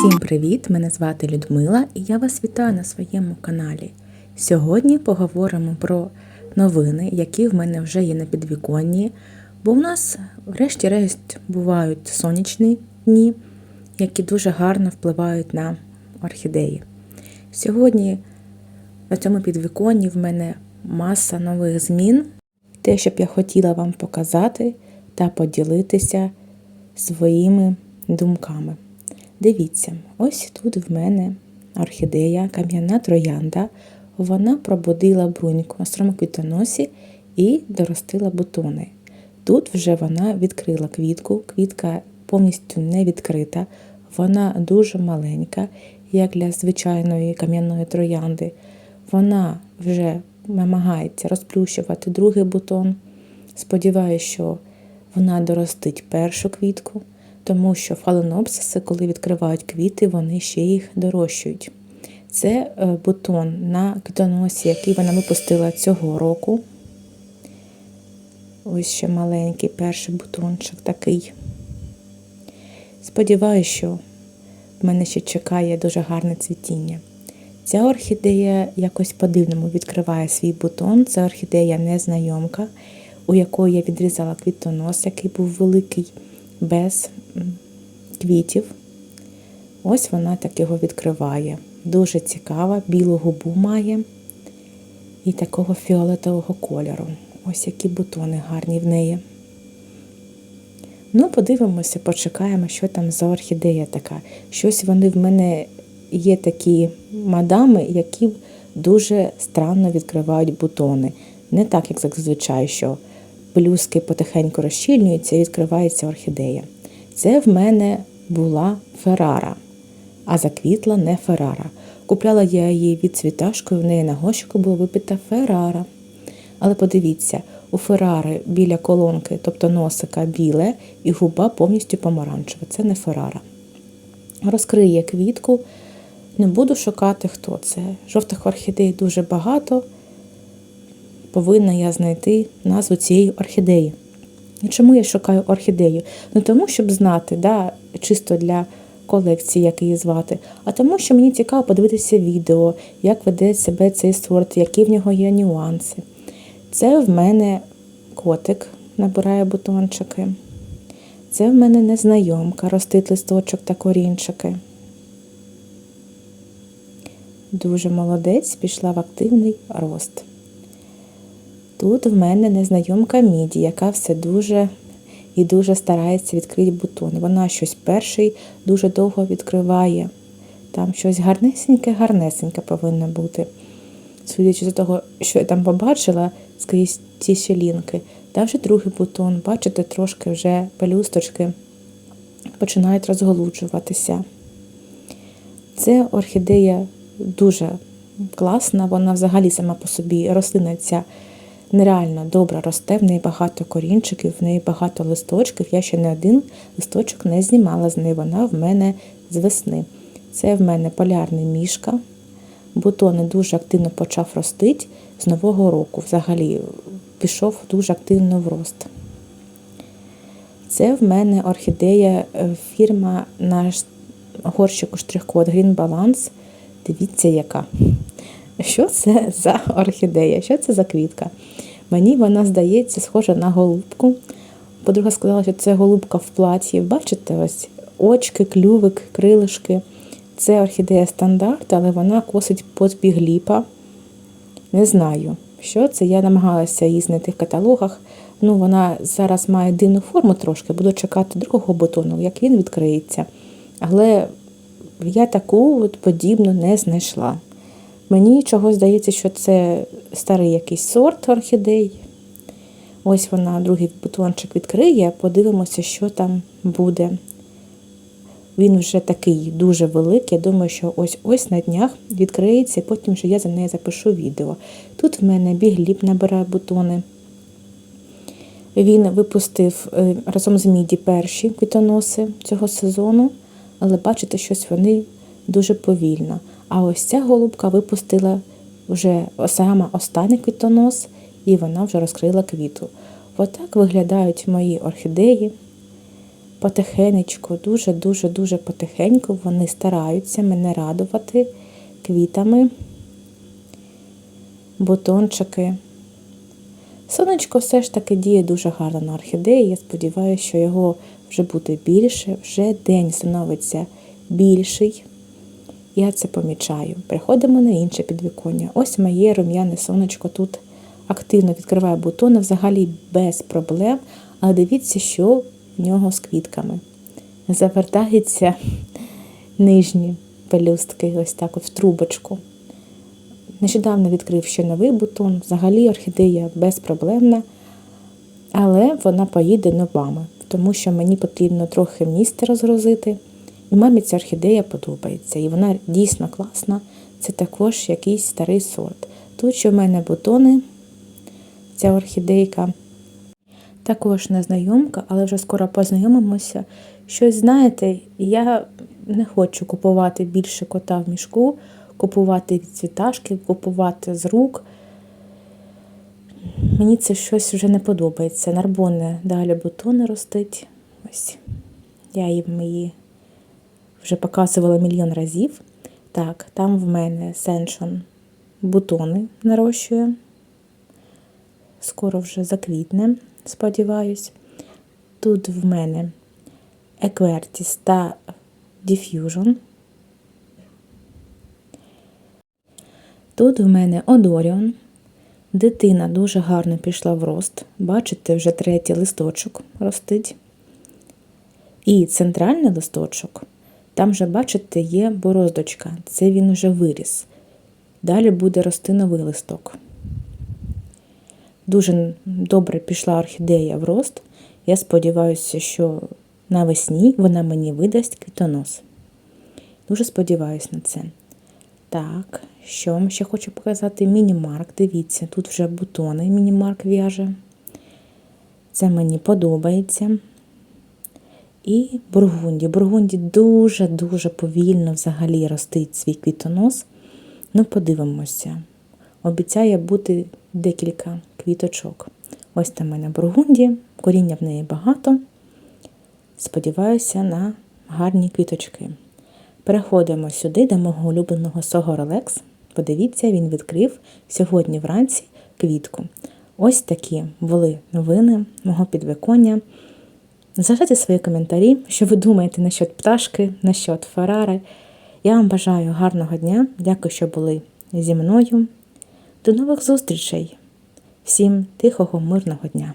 Всім привіт! Мене звати Людмила і я вас вітаю на своєму каналі. Сьогодні поговоримо про новини, які в мене вже є на підвіконні, бо в нас, врешті-решт, бувають сонячні дні, які дуже гарно впливають на орхідеї. Сьогодні на цьому підвіконні в мене маса нових змін, те, щоб я хотіла вам показати та поділитися своїми думками. Дивіться, ось тут в мене орхідея, кам'яна троянда. Вона пробудила бруньку на стромоквітоносі і доростила бутони. Тут вже вона відкрила квітку, квітка повністю не відкрита, вона дуже маленька, як для звичайної кам'яної троянди. Вона вже намагається розплющувати другий бутон. Сподіваюся, що вона доростить першу квітку, тому що фаленопсиси, коли відкривають квіти, вони ще їх дорощують. Це е, бутон на квітоносі, який вона випустила цього року. Ось ще маленький перший бутончик такий. Сподіваюся, що в мене ще чекає дуже гарне цвітіння. Ця орхідея якось по-дивному відкриває свій бутон. Це орхідея незнайомка, у якої я відрізала квітонос, який був великий, без квітів. Ось вона так його відкриває. Дуже цікава, білу губу має і такого фіолетового кольору. Ось які бутони гарні в неї. Ну, подивимося, почекаємо, що там за орхідея така. Щось вони в мене є такі мадами, які дуже странно відкривають бутони. Не так, як зазвичай, що пелюстки потихеньку розщільнюються і відкривається орхідея. Це в мене була Феррара, а заквітла не Феррара. Купляла я її від цвіташкою, в неї на гощику було випита Феррара. Але подивіться, у Феррари біля колонки, тобто носика біле, і губа повністю помаранчева. Це не Феррара. Розкриє квітку. Не буду шукати, хто це. Жовтих орхідей дуже багато. Повинна я знайти назву цієї орхідеї. Чому я шукаю орхідею? Не тому, щоб знати, да, чисто для колекції, як її звати, а тому, що мені цікаво подивитися відео, як веде себе цей сорт, які в нього є нюанси. Це в мене котик набирає бутончики. Це в мене незнайомка, ростить листочок та корінчики. Дуже молодець, пішла в активний рост. Тут в мене незнайомка Міді, яка все дуже і дуже старається відкрити бутон. Вона щось перший дуже довго відкриває. Там щось гарнесеньке-гарнесеньке повинно бути. Судячи з того, що я там побачила скрізь ці щелінки, там вже другий бутон, бачите, трошки вже пелюсточки починають розголуджуватися. Це орхідея дуже класна, вона взагалі сама по собі рослина ця нереально добре росте, в неї багато корінчиків, в неї багато листочків. Я ще не один листочок не знімала з неї, вона в мене з весни. Це в мене полярний мішка. Бутони дуже активно почав ростити з нового року. Взагалі пішов дуже активно в рост. Це в мене орхідея е, фірма на горщику штрих-код Green Balance. Дивіться, яка. Що це за орхідея? Що це за квітка? Мені вона здається, схожа на голубку. Подруга сказала, що це голубка в платі. Бачите, ось очки, клювик, крилишки. Це орхідея стандарт, але вона косить подбігліпа. Не знаю, що це. Я намагалася її знайти в каталогах. Ну, Вона зараз має дивну форму трошки, буду чекати другого бутону, як він відкриється. Але я таку от подібну не знайшла. Мені чогось здається, що це старий якийсь сорт орхідей. Ось вона другий бутончик відкриє, подивимося, що там буде. Він вже такий дуже великий. Я думаю, що ось-ось на днях відкриється, потім вже я за нею запишу відео. Тут в мене бігліб набирає бутони. Він випустив е, разом з міді перші квітоноси цього сезону, але бачите, щось вони дуже повільно. А ось ця голубка випустила вже саме останній квітонос, і вона вже розкрила квіту. Отак виглядають мої орхідеї. потихенечку, дуже-дуже-дуже потихеньку вони стараються мене радувати квітами, бутончики. Сонечко все ж таки діє дуже гарно на орхідеї. Я сподіваюся, що його вже буде більше, вже день становиться більший. Я це помічаю. Переходимо на інше підвіконня. Ось моє рум'яне сонечко тут активно відкриває бутони, взагалі без проблем. Але дивіться, що в нього з квітками. Завертаються нижні пелюстки, ось так от в трубочку. Нещодавно відкрив ще новий бутон. Взагалі орхідея безпроблемна, але вона поїде новами, тому що мені потрібно трохи місця розгрузити. І мамі ця орхідея подобається. І вона дійсно класна. Це також якийсь старий сорт. Тут ще в мене бутони, ця орхідейка. Також незнайомка, але вже скоро познайомимося. Щось знаєте, я не хочу купувати більше кота в мішку, купувати від цвіташки, купувати з рук. Мені це щось вже не подобається. Нарбоне далі бутони ростить. Ось. Я їм її вже показувала мільйон разів. Так, там в мене сеншон бутони нарощує. Скоро вже заквітне, сподіваюсь. Тут в мене Equertis та Diffusion. Тут в мене Одоріон. Дитина дуже гарно пішла в рост. Бачите, вже третій листочок ростить. І центральний листочок, там вже, бачите, є бороздочка. Це він вже виріс. Далі буде рости новий листок. Дуже добре пішла орхідея в рост. Я сподіваюся, що навесні вона мені видасть квітонос. Дуже сподіваюся на це. Так, що вам ще хочу показати? Міні-марк. Дивіться, тут вже бутони міні-марк в'яже. Це мені подобається. І бургунді. Бургунді дуже-дуже повільно взагалі ростить свій квітонос. Ну, подивимося. Обіцяє бути декілька квіточок. Ось там мене бургунді, коріння в неї багато. Сподіваюся на гарні квіточки. Переходимо сюди до мого улюбленого Согоролекс. Подивіться, він відкрив сьогодні вранці квітку. Ось такі були новини мого підвиконня. Залишайте свої коментарі, що ви думаєте насчет пташки, насчет Ферари. Я вам бажаю гарного дня. Дякую, що були зі мною. До нових зустрічей! Всім тихого, мирного дня!